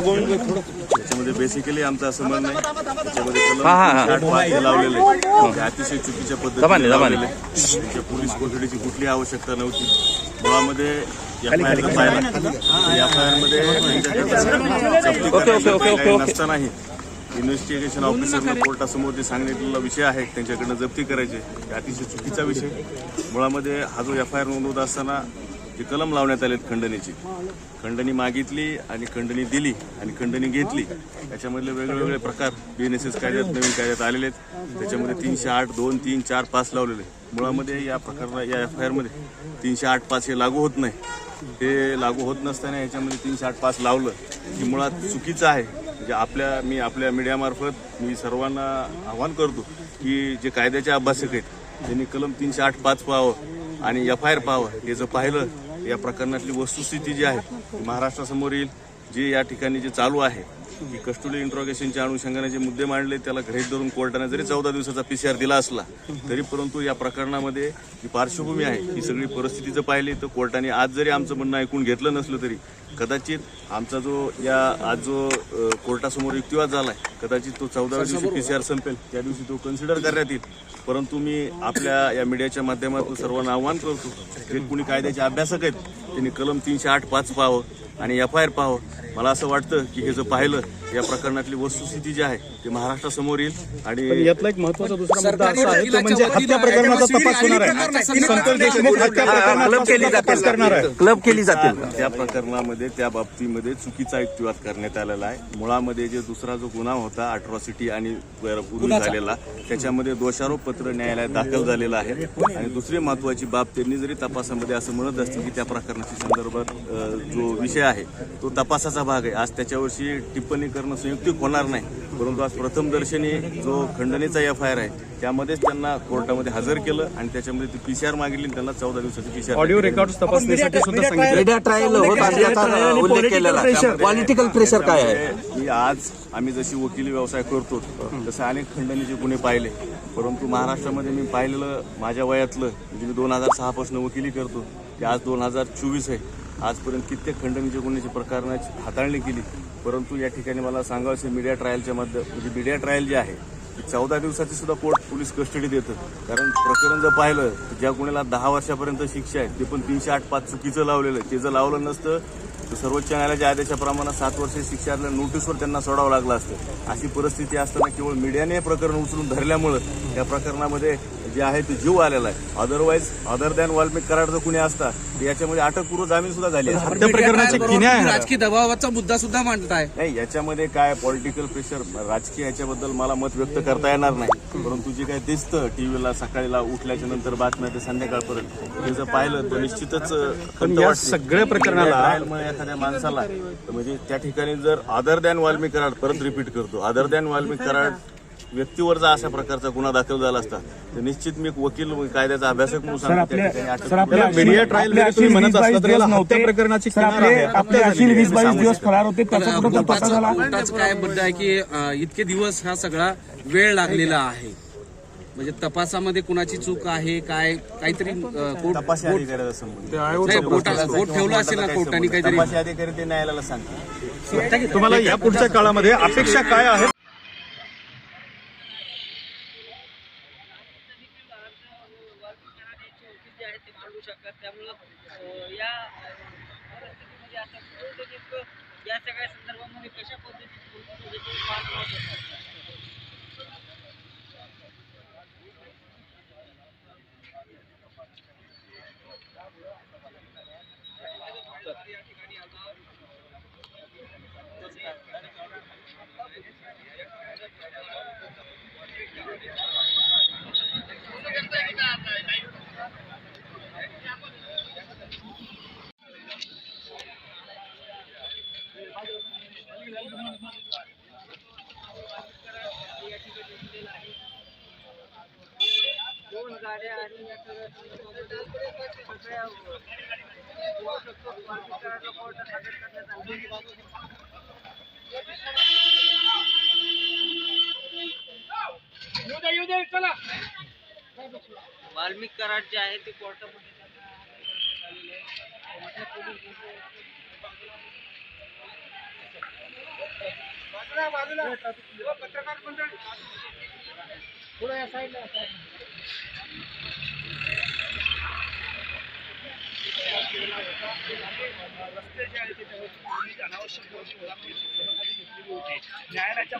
त्याच्यामध्ये बेसिकली आमचं असं म्हणणं आहे. त्याच्यामध्ये कलम हा, हा, हा. पाच लावलेले आहे, अतिशय चुकीच्या पद्धतीने. लावलेले आहे. त्यांच्या पोलीस कोठडीची कुठली आवश्यकता नव्हती. मुळामध्ये एफ आय आर पाहिला एफ आय आरमध्ये त्यांच्याकडे जप्ती ओके, ओके, ओके, करण्यासाठी काही ओके. नसतानाही इन्व्हेस्टिगेशन ऑफिसरला कोर्टासमोर जे सांगितलेला विषय आहे त्यांच्याकडनं जप्ती करायचे. हे अतिशय चुकीचा विषय. मुळामध्ये हा जो एफ आय आर नोंदवत असताना जे कलम लावण्यात आलेत खंडणीची. खंडणी मागितली आणि खंडणी दिली आणि खंडणी घेतली. याच्यामधले वेगवेगळे प्रकार बी एन एस एस कायद्यात नवीन कायद्यात आलेले आहेत. त्याच्यामध्ये तीनशे आठ दोन तीन चार पाच लावलेले मुळामध्ये या प्रकारा या एफ आय आरमध्ये तीनशे आठ पाच हे लागू होत नाही. हे लागू होत नसताना याच्यामध्ये तीनशे आठ पाच लावलं की मुळात चुकीचं आहे. म्हणजे आपल्या मी आपल्या मीडियामार्फत मी सर्वांना आवाहन करतो की जे कायद्याचे अभ्यासक आहेत त्यांनी कलम तीनशे आठ पाच पाहावं आणि एफ आय आर पाहावं. हे जर पाहिलं या प्रकरणातली वस्तुस्थिती जी आहे ती महाराष्ट्रासमोर येईल जी या ठिकाणी जे चालू आहे. की कस्टोडी इंट्रॉगेशनच्या अनुषंगाने जे मुद्दे मांडले त्याला गृहीत धरून कोर्टाने जरी चौदा दिवसाचा पीसीआर दिला असला तरी परंतु या प्रकरणामध्ये जी पार्श्वभूमी आहे ही सगळी परिस्थिती जर पाहिली तर कोर्टाने आज जरी आमचं म्हणणं ऐकून घेतलं नसलं तरी कदाचित आमचा जो या आज जो कोर्टासमोर युक्तिवाद झालाय कदाचित तो चौदाव्या दिवशी पीसीआर संपेल त्या दिवशी तो कन्सिडर करण्यात येईल. परंतु मी आपल्या या मीडियाच्या माध्यमातून सर्वांना आव्हान करतो जे कुणी कायद्याचे अभ्यासक आहेत त्यांनी कलम तीनशे आठ पाच पाहावं आणि एफ आय आर पाहावं मला असं वाटतं की हे जर पाहिलं या प्रकरणातली वस्तुस्थिती जी आहे ते महाराष्ट्रासमोर येईल आणि यातला एक महत्त्वाचा दुसरा मुद्दा असा आहे तो म्हणजे हत्या प्रकरणाचा तपास होणार आहे. संतोष देशमुख हत्या प्रकरणाचा तपास करणार आहे. क्लब केली जातील. त्या प्रकरणामध्ये त्या बाबतीमध्ये चुकीचा युक्तिवाद करण्यात आलेला आहे. मुळामध्ये जे दुसरा जो गुन्हा होता अट्रॉसिटी आणि पूर्वी झालेला त्याच्यामध्ये दोषारोप पत्र न्यायालयात दाखल झालेलं आहे. आणि दुसरी महत्वाची बाब त्यांनी जरी तपासामध्ये असं म्हणत असतील की त्या प्रकरणाच्या संदर्भात जो विषय आहे. तो तपासाचा भाग आहे. आज त्याच्यावरची टिप्पणी करणं संयुक्तिक होणार नाही. परंतु आज प्रथमदर्शनी जो खंडणीचा एफ आय आर आहे त्यामध्येच त्यांना कोर्टामध्ये हजर केलं आणि त्याच्यामध्ये ती पीसीआर मागितली आणि त्यांना चौदा दिवसाची पीसीआर ऑडिओ रेकॉर्ड तपासण्यासाठी सुद्धा सांगितलं. ट्रायल उल्लेख केलेला पॉलिटिकल प्रेशर काय आहे? मी आज आम्ही जशी वकिली व्यवसाय करतो तसे अनेक खंडणीचे गुन्हे पाहिले. परंतु महाराष्ट्रामध्ये मी पाहिलेलं माझ्या वयातलं म्हणजे मी दोन हजार सहा पासून वकिली करतो ते आज दोन हजार चोवीस आहे. आजपर्यंत कित्येक खंडणीच्या गुन्ह्याची प्रकरणाची हाताळणी केली. परंतु या ठिकाणी मला सांगावं मीडिया ट्रायलच्या मध्ये म्हणजे मीडिया ट्रायल जे आहे चौदा दिवसाची सुद्धा कोर्ट पोलीस कस्टडी देतं. कारण प्रकरण जर पाहिलं तर ज्या गुन्ह्याला दहा वर्षापर्यंत शिक्षा आहे ते पण तीनशे आठ पाच चुकीचं लावलेलं आहे. ते जर लावलं नसतं तर सर्वोच्च न्यायालयाच्या आदेशाप्रमाणे सात वर्ष शिक्षा नोटीसवर त्यांना सोडावं लागलं असतं. अशी परिस्थिती असताना केवळ मीडियाने हे प्रकरण उचलून धरल्यामुळं या प्रकरणामध्ये जे आहे ते जीव आलेला आहे. Otherwise other than Valmik Karad जर कुणी असता तर याच्यामध्ये अटकपूर्व जामीन सुद्धा झाली असती. हत्या प्रकरणाची किन्या आहे राजकीय दबावाचा मुद्दा सुद्धा मांडताय. नाही याच्यामध्ये काय पॉलिटिकल प्रेशर राजकीय याच्याबद्दल मला मत व्यक्त करता येणार नाही. परंतु जे काय दिसतं टीव्हीला सकाळीला उठल्याच्या नंतर बातम्या ते संध्याकाळपर्यंत. हे जर पाहिलं तर निश्चितच पण खंत या वाटते. सगळ्या प्रकरणाला- एखाद्या माणसाला तर म्हणजे त्या ठिकाणी जर अदर दॅन वाल्मिक कराड परत रिपीट करतो अदर दॅन वाल्मिक कराड व्यक्तीवर जर अशा प्रकारचा गुन्हा दाखल झाला असता तर निश्चित मी एक वकील कायद्याचा अभ्यासक म्हणून सांगतो त्या ठिकाणी अटक याला मीडिया ट्रायल जरी तुम्ही म्हणत असला तरी याला हत्या प्रकरणाची किनार आहे आपले अशील वीस बावीस दिवस फरार होते त्याचा कुठं तपास कोर्टाचं झाला? कोर्टाचं काय म्हणणं आहे की अं, इतके दिवस हा सगळा वेळ लागलेला आहे. म्हणजे तपासामध्ये कुणाची चूक आहे काय काहीतरी अं, कोर्ट तपासी अधिकाऱ्याचा संबंध. नाही, कोर्टा- कोर्ट ठेवलं असेल ना कोर्टाने काहीतरी तपासी अधिकारी ते न्यायालयाला सांगतात तुम्हाला या पुढच्या काळामध्ये अपेक्षा काय आहेत? या सगळ्या संदर्भामध्ये कशा पद्धतीने गाड्या आणि या सगळ्या वाल्मिक कराड जे आहे ते कोर्टामध्ये बाजूला हो, पत्रकार मंडळी. थोडं या साईडला रस्ते जे आहेत त्याच्यावर अनावश्यक न्यायालयाच्या